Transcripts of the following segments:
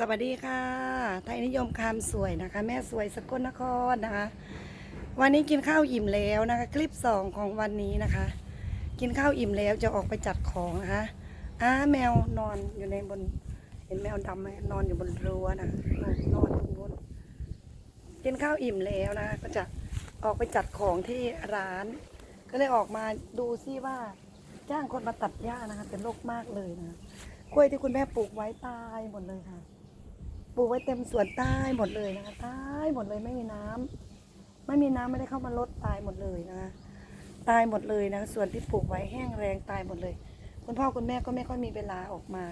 สวัสดีค่ะ ไทยนิยมคำสวยนะคะ แม่สวยสกลนครนะคะ วันนี้กินข้าวอิ่มแล้วนะคะ คลิปสองของวันนี้นะคะ กินข้าวอิ่มแล้วจะออกไปจัดของนะคะอ้าแมวนอนอยู่ในบน เห็นแมวดำไหมนอนอยู่บนรั้วนะนอนตรงนู้นกินข้าวอิ่มแล้วนะคะก็จะออกไปจัดของที่ร้าน ก็เลยออกมาดูซิว่าจ้างคนมาตัดหญ้านะคะเป็นโรคมากเลยนะกล้วยที่คุณแม่ปลูกไว้ตายหมดเลยค่ะ ปลูกไว้เต็มสวนใต้หมดเลยนะคะใตายหมดเลยไม่มีน้ำไม่มีน้ำไม่ได้เข้ามาลดตายหมดเลยนะคะตายหมดเลยนะส่วนที่ปลูกไว้แห้งแรงตายหมดเลย คุณพ่อคุณแม่ก็ไม่ค่อยมีเวลาออกมา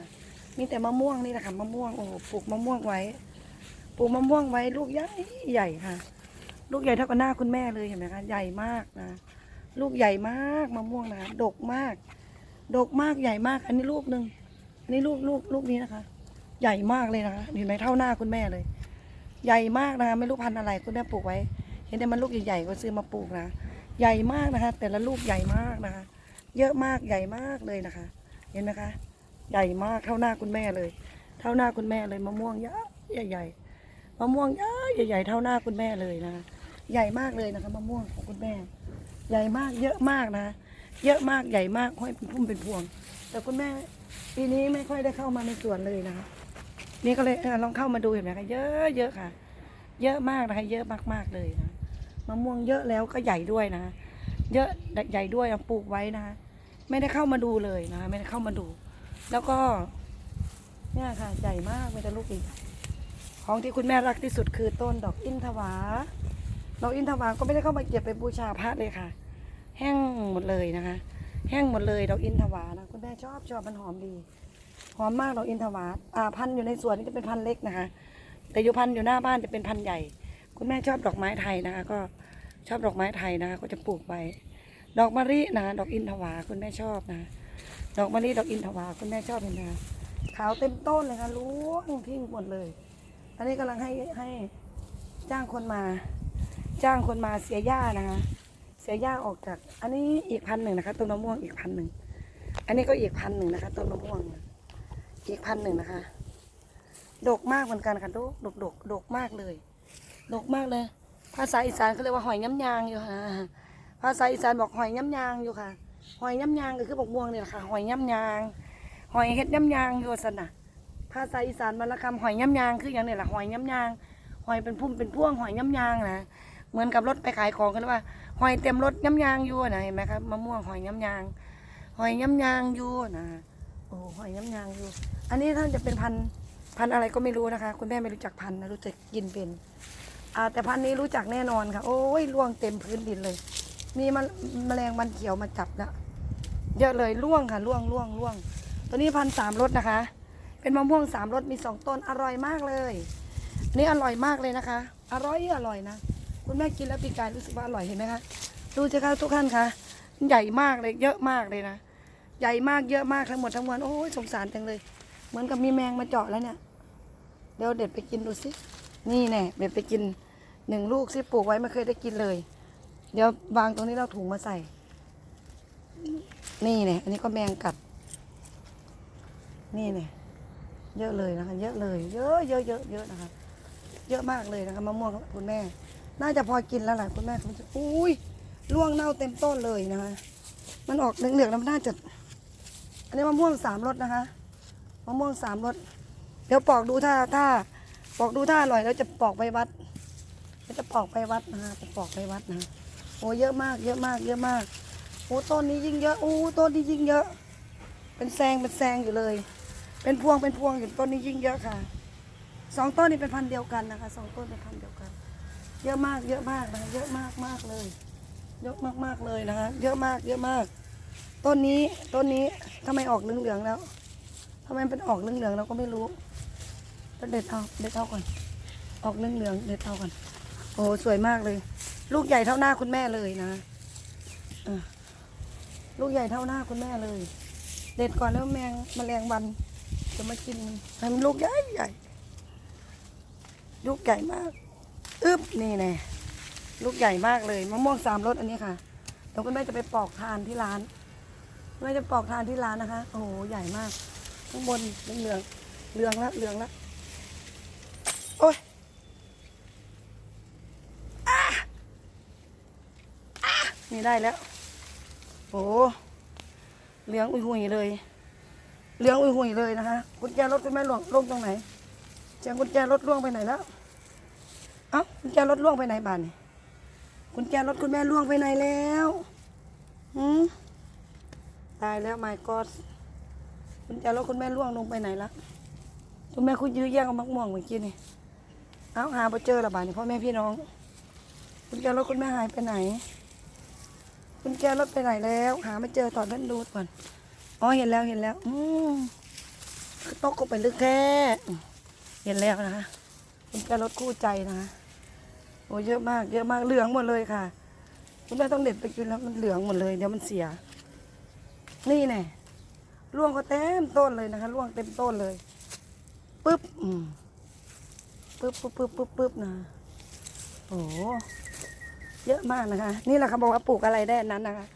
มีแต่มะม่วงนี่แหละค่ะมะม่วงโอ้โหปลูกมะม่วงไว้ ปลูกมะม่วงไว้ลูกใหญ่ใหญ่ค่ะ ลูกใหญ่เท่ากับหน้าคุณแม่เลยเห็นไหมคะใหญ่มากนะลูกใหญ่มากมะม่วงนะคะดกมาก ดกมากใหญ่มาก อันนี้ลูกหนึ่งอันนี้ลูกลูกลูกนี้นะคะ ใหญ่มากเลยนะคะเห็นไหมเท่าหน้าคุณแม่เลย ใหญ่มากนะคะไม่รู้พันธุ์อะไรคุณแม่ปลูกไว้ เห็นแต่มันลูกใหญ่ๆก็ซื้อมาปลูกนะใหญ่มากนะคะ แต่ละลูกใหญ่มากนะคะ เยอะมากใหญ่มากเลยนะคะ เห็นไหมคะ ใหญ่มากเท่าหน้าคุณแม่เลย เท่าหน้าคุณแม่เลยมะม่วงเยอะใหญ่ๆมะม่วงเยอะใหญ่ๆเท่าหน้าคุณแม่เลยนะคะใหญ่มากเลยนะคะมะม่วงของคุณแม่ ใหญ่มากเยอะมากนะ เยอะมากใหญ่มากห้อยเป็นพุ่มเป็นพวง แต่คุณแม่ปีนี้ไม่ค่อยได้เข้ามาในสวนเลยนะคะ นี่ก็เลยลองเข้ามาดูเห็นไหมคะเยอะเยอะค่ะ เยอะมากนะคะ เยอะมากๆเลยนะมะม่วงเยอะแล้วก็ใหญ่ด้วยนะเยอะใหญ่ด้วยเอาปลูกไว้นะคะไม่ได้เข้ามาดูเลยนะไม่ได้เข้ามาดู แล้วก็ เนี่ยค่ะใหญ่มากเป็นแต่ลูกอีกของที่คุณแม่รักที่สุดคือต้นดอกอินทวาดอกอินทวาก็ไม่ได้เข้ามาเก็บไปบูชาพระเลยค่ะ แห้งหมดเลยนะคะ แห้งหมดเลยดอกอินทวานะคุณแม่ชอบชอบมันหอมดี หอมมากดอกอินทวาอ่าพันธุ์อยู่ในสวนนี่จะเป็นพันธุ์เล็กนะคะ แต่อยู่พันธุ์อยู่หน้าบ้านจะเป็นพันธุ์ใหญ่ คุณแม่ชอบดอกไม้ไทยนะคะ ก็ชอบดอกไม้ไทยนะคะ ก็จะปลูกไว้ ดอกมะลินะดอกอินทวาคุณแม่ชอบนะ ดอกมะลิดอกอินทวาคุณแม่ชอบเห็นไหมคะขาวเต็มต้นเลยค่ะล้วงทิ้งหมดเลย อันนี้กำลังให้ให้จ้างคนมา จ้างคนมาเสียหญ้านะคะ เสียหญ้าออกจาก อันนี้อีกพันหนึ่งนะคะต้นมะม่วงอีกพันหนึ่งอันนี้ก็อีกพันหนึ่งนะคะต้นมะม่วง อีกพันหนึ่งนะคะ ดกมากเหมือนกันค่ะดกดกดกดกมากเลย ดกมากเลย ภาษาอีสานเขาเรียกว่าหอยย้ำยางอยู่ค่ะ ภาษาอีสานบอกหอยย้ำยางอยู่ค่ะ หอยย้ำยางก็คือบอกม่วงนี่แหละค่ะ หอยย้ำยาง หอยเห็ดย้ำยางอยู่สนะภาษาอีสานบรรณคำหอยย้ำยางคืออย่างนี้แหละหอยย้ำยาง หอยเป็นพุ่มเป็นพ่วงหอยย้ำยางนะเหมือนกับรถไปขายของกันว่า หอยเต็มรถย้ำยางอยู่นะเห็นไหมครับมะม่วงหอยย้ำยาง หอยย้ำยางอยู่นะ อ้หอยย้ำยางอยู่ อันนี้ท่านจะเป็นพันธุ์พันอะไรก็ไม่รู้นะคะ คุณแม่ไม่รู้จักพันธุ์นะรู้จักกินเป็นอ่าแต่พันธุ์นี้รู้จักแน่นอนค่ะ โอ้ยล่วงเต็มพื้นดินเลย มีมแมลงวันเขียวมาจับนะเยอะเลยล่วงค่ะล่วงล่วงล่วง ตัวนี้พันสามรสนะคะ เป็นมะม่วงสามรสมีสองต้นอร่อยมากเลยอันนี่อร่อยมากเลยนะคะ อร่อยอร่อยนะคุณแม่กินแล้วปีกายรู้สึกว่าอร่อยเห็นไหมคะดูสิคะทุกท่านคะใหญ่มากเลยเยอะมากเลยนะ ใหญ่มากเยอะมากทั้งหมดทั้งมวลโอ้ยสงสารจังเลย เหมือนกับมีแมงมาเจาะแล้วเนี่ย เดี๋ยวเด็ดไปกินดูสิ นี่แน่เด็ดไปกินหนึ่งลูกสิปลูกไว้ไม่เคยได้กินเลย เดี๋ยววางตรงนี้เราถุงมาใส่ นี่เนี่ยอันนี้ก็แมงกัด นี่เนี่ยเยอะเลยนะคะ เยอะเลย เยอะเยอะเยอะเยอะนะคะเยอะมากเลยนะคะมะม่วงคุณแม่ น่าจะพอกินแล้วแหละคุณแม่คุณจะอุ้ยร่วงเน่าเต็มต้นเลยนะคะ มันออกเหลืองๆแล้วมันน่าจะ นนี้มะม่วงสามรสนะคะมะม่วงสามรสเดี๋ยวปอกดูถ้าถ้าปอกดูถ้าอร่อยแล้วจะปอกไปวัดเดี๋ยวจะปอกไปวัดนะคะจะปอกไปวัดนะโอ้เยอะมาก เยอะมาก เยอะมากโอ้ต้นนี้ยิ่งเยอะโอ้ต้นนี้ยิ่งเยอะ เป็นแซงเป็นแซงอยู่เลย เป็นพวงเป็นพวงอยู่ต้นนี้ยิ่งเยอะค่ะสองต้นนี้เป็นพันเดียวกันนะคะสองต้นเป็นพันเดียวกัน เยอะมากเยอะมากนะคะเยอะมากมากเลย เยอะมากมากเลยนะคะเยอะมากเยอะมาก ต้นนี้ต้นนี้ทำไมออกเหลืองๆแล้วทำไมเป็นออกเหลืองๆเราก็ไม่รู้ก็เด็ดเอาเด็ดเอาก่อน ออกเหลืองๆเด็ดเอาก่อน โอ้สวยมากเลย ลูกใหญ่เท่าหน้าคุณแม่เลยนะลูกใหญ่เท่าหน้าคุณแม่เลย เด็ดก่อนแล้วแมงแมลงวัน จะมากินให้มันลูกใหญ่ใหญ่ลูกใหญ่มากอึ๊บนี่แน่ลูกใหญ่มากเลยมะม่วงสามรสอันนี้ค่ะเดี๋ยวคุณแม่จะไปปอกทานที่ร้าน คุณแม่จะปอกทานที่ร้านนะคะ โอ้โห ใหญ่มาก ข้างบนเหลือง เหลืองละ เหลืองละ โอ้ยนี่ได้แล้ว โอ้เหลืองอุ้ยหุยเลย เหลืองอุ้ยหุยเลยนะคะกุญแจรถคุณแม่หลวงลงตรงไหนแจกุญแจรถล่วงไปไหนแล้ว เอ้ากุญแจรถล่วงไปไหนบ้านนี่กุญแจรถคุณแม่ล่วงไปไหนแล้วหืม ตายแล้วไม่กอดกุญแจรถคุณแม่ล่วงลงไปไหนละคุณแม่คุณยื้อแย่งเอามะม่วงเมื่อกี้นี่เอาหาไปเจอละบานนี่พ่อแม่พี่น้องกุญแจรถคุณแม่หายไปไหนกุญแจรถไปไหนแล้ว หาไม่เจอตอนนั้นดูก่อนอ๋อเห็นแล้วเห็นแล้ว อืมตกลงไปลึกแค่เห็นแล้วนะคะคุณแจรถคู่ใจนะคะโอ้เยอะมาก เยอะมากเหลืองหมดเลยค่ะ คุณแม่ต้องเด็ดไปกินแล้วมันเหลืองหมดเลยเดี๋ยวมันเสีย นี่แน่ร่วงก็เต็มต้นเลยนะคะร่วงเต็มต้นเลยปึ๊บอืมปึ๊บปึ๊บปึ๊บปึ๊บปึ๊บนะโอ้เยอะมากนะคะ นี่แหละเขาบอกว่าปลูกอะไรได้นั้นนะคะ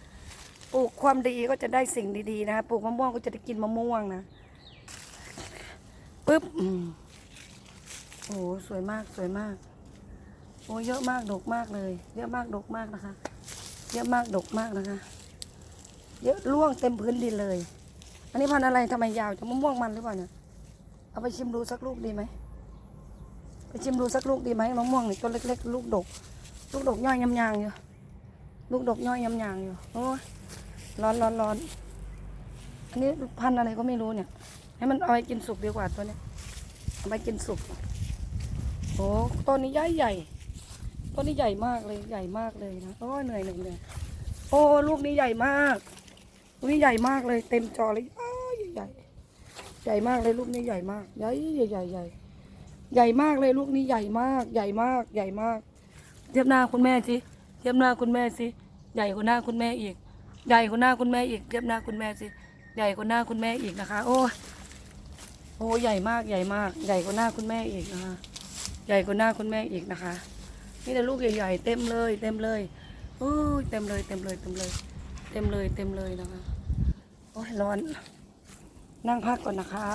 ปลูกความดีก็จะได้สิ่งดีๆนะคะปลูกมะม่วงก็จะได้กินมะม่วงนะปึ๊บอืมโอ้สวยมากสวยมาก โอ้เยอะมากดกมากเลย เยอะมากดกมากนะคะ เยอะมากดกมากนะคะ เยอะร่วงเต็มพื้นดินเลย อันนี้พันธุ์อะไรทำไมยาวจะมะม่วงมันหรือเปล่าเนี่ยเอาไปชิมดูสักลูกดีไหมไปชิมดูสักลูกดีไหมมะม่วงนี่ต้นเล็ก ๆ ลูกดก ลูกดกย่อยยำยางอยู่ลูกดกย่อยยำยางอยู่โอ้ร้อนร้อนร้อนอันนี้พันธุ์อะไรก็ไม่รู้เนี่ย ให้มันเอาไปกินสุกดีกว่าตัวเนี้ยเอาไปกินสุกโอ้ต้นนี้ใหญ่ใหญ่ต้นนี้ใหญ่มากเลยใหญ่มากเลยนะโอ้เหนื่อยเหนื่อยเหนื่อยโอ้ลูกนี้ใหญ่มาก ใหญ่มากเลย เต็มจอเลยอ้าวใหญ่ใหญ่มากเลยลูกนี้ใหญ่มาก ใหญ่ใหญ่ใหญ่ใหญ่ใหญ่มากเลยลูกนี้ใหญ่มาก ใหญ่มากใหญ่มาก เทียบหน้าคุณแม่สิเทียบหน้าคุณแม่สิใหญ่กว่าหน้าคุณแม่อีก ใหญ่กว่าหน้าคุณแม่อีก เทียบหน้าคุณแม่สิใหญ่กว่าหน้าคุณแม่อีกนะคะ โอ้โอ้ใหญ่มากใหญ่มาก ใหญ่กว่าหน้าคุณแม่อีกนะคะใหญ่กว่าหน้าคุณแม่อีกนะคะ นี่แต่ลูกใหญ่ๆเต็มเลย เต็มเลยโอ้ยเต็มเลยเต็มเลยเต็มเลย เต็มเลยเต็มเลยนะคะ อ้ยร้อน นั่งพักก่อนนะคะ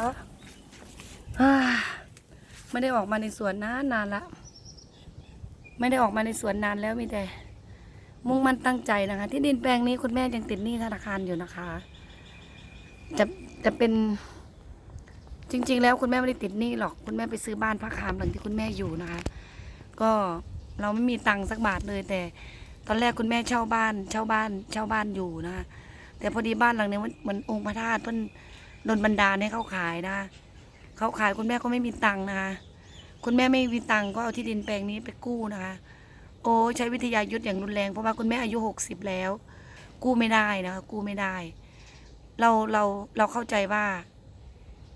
ไม่ได้ออกมาในสวนนานนานละ ไม่ได้ออกมาในสวนนานแล้วมีแต่ มุ่งมั่นตั้งใจนะคะ ที่ดินแปลงนี้คุณแม่ยังติดหนี้ธนาคารอยู่นะคะ จะจะเป็นจริง ๆ แล้วคุณแม่ไม่ได้ติดหนี้หรอก คุณแม่ไปซื้อบ้านพักคามหลังที่คุณแม่อยู่นะคะ ก็เราไม่มีตังค์สักบาทเลยแต่ ตอนแรกคุณแม่เช่าบ้าน เช่าบ้าน เช่าบ้านอยู่นะคะ แต่พอดีบ้านหลังนี้มันเหมือนองค์พระธาตุเพิ่นโดนบันดาลให้เขาขายนะคะเขาขายคุณแม่ก็ไม่มีตังค์นะคะคุณแม่ไม่มีตังค์ก็เอาที่ดินแปลงนี้ไปกู้นะคะ โอ้ใช้วิทยายุทธอย่างรุนแรงเพราะว่าคุณแม่อายุหกสิบแล้ว กู้ไม่ได้นะคะกู้ไม่ได้ เราเราเราเข้าใจว่า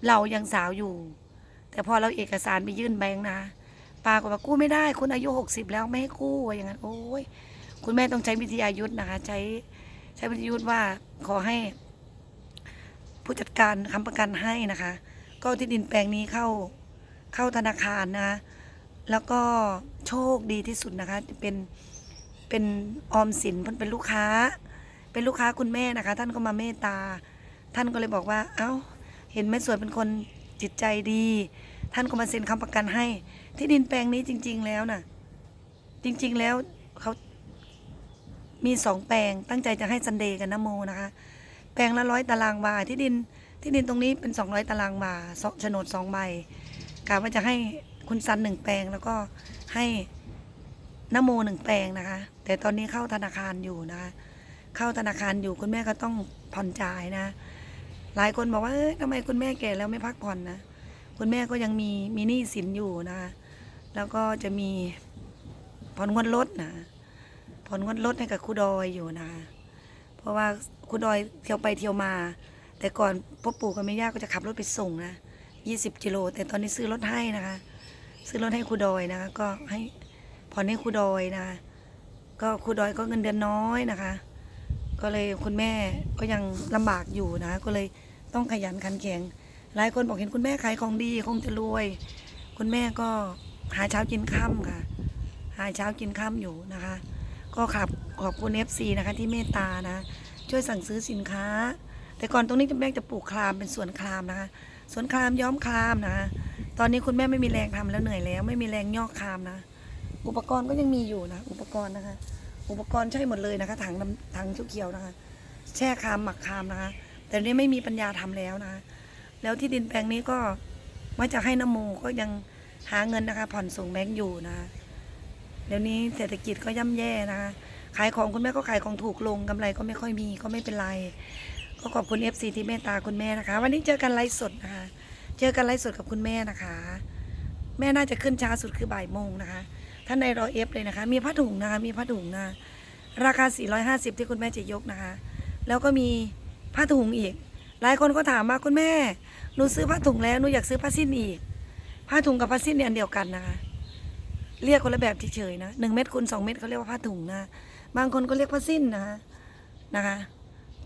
เรายังสาวอยู่ แต่พอเราเอกสารไปยื่นแบงค์นะปากฏว่ากู้ไม่ได้ คุณอายุหกสิบแล้วไม่ให้กู้อย่างนั้นโอ้ยคุณแม่ต้องใช้วิทยายุทธนะคะ ใช้ ใช้วิทยายุทธว่าขอให้ผู้จัดการค้ำประกันให้นะคะ ก็ที่ดินแปลงนี้เข้าเข้าธนาคารนะคะแล้วก็โชคดีที่สุดนะคะจะเป็นเป็นออมสินเพิ่นเป็นลูกค้า เป็นลูกค้าคุณแม่นะคะ ท่านก็มาเมตตา ท่านก็เลยบอกว่า เอ้า เห็นแม่สวยเป็นคนจิตใจดี ท่านก็มาเซ็นคำประกันให้ ที่ดินแปลงนี้จริง ๆ แล้วน่ะ จริง ๆ แล้วเขา มีสองแปลงตั้งใจจะให้ซันเดย์กับนโมนะคะ แปลงละร้อยตารางวาที่ดินที่ดินตรงนี้เป็นสองร้อยตารางวาสโฉนดสองใบกะว่าจะให้คุณซันหนึ่งแปลงแล้วก็ให้นโมหนึ่งแปลงนะคะ แต่ตอนนี้เข้าธนาคารอยู่นะคะ เข้าธนาคารอยู่คุณแม่ก็ต้องผ่อนจ่ายนะ หลายคนบอกว่าเอ้ยทำไมคุณแม่แก่แล้วไม่พักผ่อนนะคุณแม่ก็ยังมีมีหนี้สินอยู่นะคะแล้วก็จะมีผ่อนงวดรถนะ ผ่อนงวดรถให้กับครูดอยอยู่นะคะเพราะว่าครูดอยเที่ยวไปเที่ยวมา แต่ก่อนพ่อปู่กับแม่ย่าก็จะขับรถไปส่งนะยี่สิบกิโล แต่ตอนนี้ซื้อรถให้นะคะ ซื้อรถให้ครูดอยนะคะ ก็ให้ผ่อนให้ครูดอยนะคะก็ครูดอยก็เงินเดือนน้อยนะคะ ก็เลยคุณแม่ก็ยังลำบากอยู่นะ ก็เลยต้องขยันขันแข็ง หลายคนบอกเห็นคุณแม่ขายของดีคงจะรวย คุณแม่ก็หาเช้ากินค่ำค่ะ หาเช้ากินค่ำอยู่นะคะ ก็ขับขอบคุณเอฟซีนะคะที่เมตตานะ ช่วยสั่งซื้อสินค้า แต่ก่อนตรงนี้แม่จะปลูกคลามเป็นสวนคลามนะคะสวนครามย้อมครามนะคะตอนนี้คุณแม่ไม่มีแรงทำแล้วเหนื่อยแล้ว ไม่มีแรงยอกครามนะ อุปกรณ์ก็ยังมีอยู่นะ อุปกรณ์นะคะ อุปกรณ์ใช่หมดเลยนะคะถังน้ำถังเขียวนะคะ แช่คลามหมักคลามนะคะ แต่นี้ไม่มีปัญญาทำแล้วนะคะแล้วที่ดินแปลงนี้ก็ว่าจะให้น้ำโมก็ยังหาเงินนะคะ ผ่อนส่งแบงก์อยู่นะคะ เดี๋ยวนี้เศรษฐกิจก็ย่ำแย่นะคะขายของคุณแม่ก็ขายของถูกลงกำไรก็ไม่ค่อยมีก็ไม่เป็นไรก็ขอบคุณ FC ที่เมตตาคุณแม่นะคะ วันนี้เจอกันไลฟ์สดนะคะ เจอกันไลฟ์สดกับคุณแม่นะคะ แม่น่าจะขึ้นช้าสุดคือบ่ายโมงนะคะท่านในรอเอฟเลยนะคะ มีผ้าถุงนะคะมีผ้าถุงนะราคา 450 ที่คุณแม่จะยกนะคะ แล้วก็มีผ้าถุงอีก หลายคนก็ถามมาคุณแม่หนูซื้อผ้าถุงแล้วหนูอยากซื้อผ้าสิ้นอีก ผ้าถุงกับผ้าสิ้นเนี่ยอันเดียวกันนะคะ เรียกคนละแบบเฉยๆนะหนึ่งเม็ดคูณสองเม็ดเขาเรียกว่าผ้าถุงนะ บางคนก็เรียกผ้าสิ้นนะนะคะ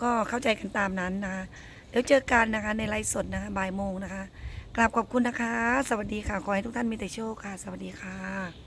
ก็เข้าใจกันตามนั้นนะคะเดี๋ยวเจอกันนะคะ ในไลฟ์สดนะคะบ่ายโมงนะคะกราบขอบคุณนะคะ สวัสดีค่ะ ขอให้ทุกท่านมีแต่โชคค่ะ สวัสดีค่ะ